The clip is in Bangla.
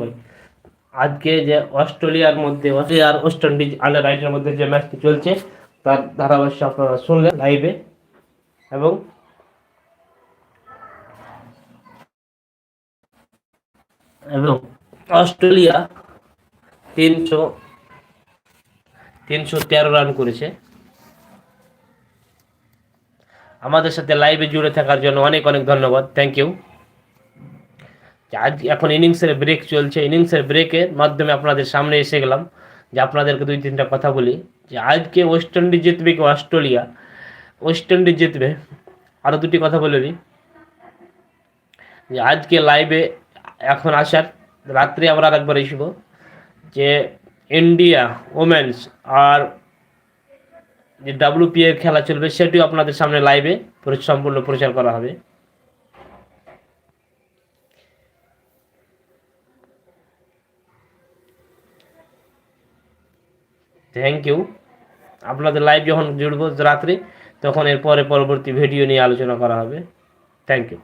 ভাই আজকে যে অস্ট্রেলিয়ার মধ্যে অস্ট্রেলিয়ার ওয়েস্ট ইন্ডিজ আন্ডার রাইটের মধ্যে যে ম্যাচটি চলছে, তার ধারাভাষ্য আপনারা শুনলেন লাইভে এবং এবং অস্ট্রেলিয়া তিনশো তিনশো তেরো রান করেছে। আমাদের সাথে লাইভে জুড়ে থাকার জন্য অনেক অনেক ধন্যবাদ। থ্যাংক ইউ আজ এখন ইনিংসের ব্রেক চলছে। ইনিংসের ব্রেকের মাধ্যমে আপনাদের সামনে এসে গেলাম যে আপনাদেরকে দুই, তিনটা কথা বলি। যে আজকে ওয়েস্ট ইন্ডিজ জিতবে কি অস্ট্রেলিয়া ওয়েস্ট ইন্ডিজ জিতবে। আরও দুটি কথা বলে নিই যে আজকে লাইভে এখন আসার রাত্রে আমরা আরেকবার এসব। যে ইন্ডিয়া ওমেন্স আর যে ডাব্লিউপি এর খেলা চলবে, সেটিও আপনাদের সামনে লাইভে সম্পূর্ণ প্রচার করা হবে। থ্যাংক ইউ আপনাদের লাইভ যখন জুড়বো রাত্রে, তখন এরপরে পরবর্তী ভিডিও নিয়ে আলোচনা করা হবে। Thank you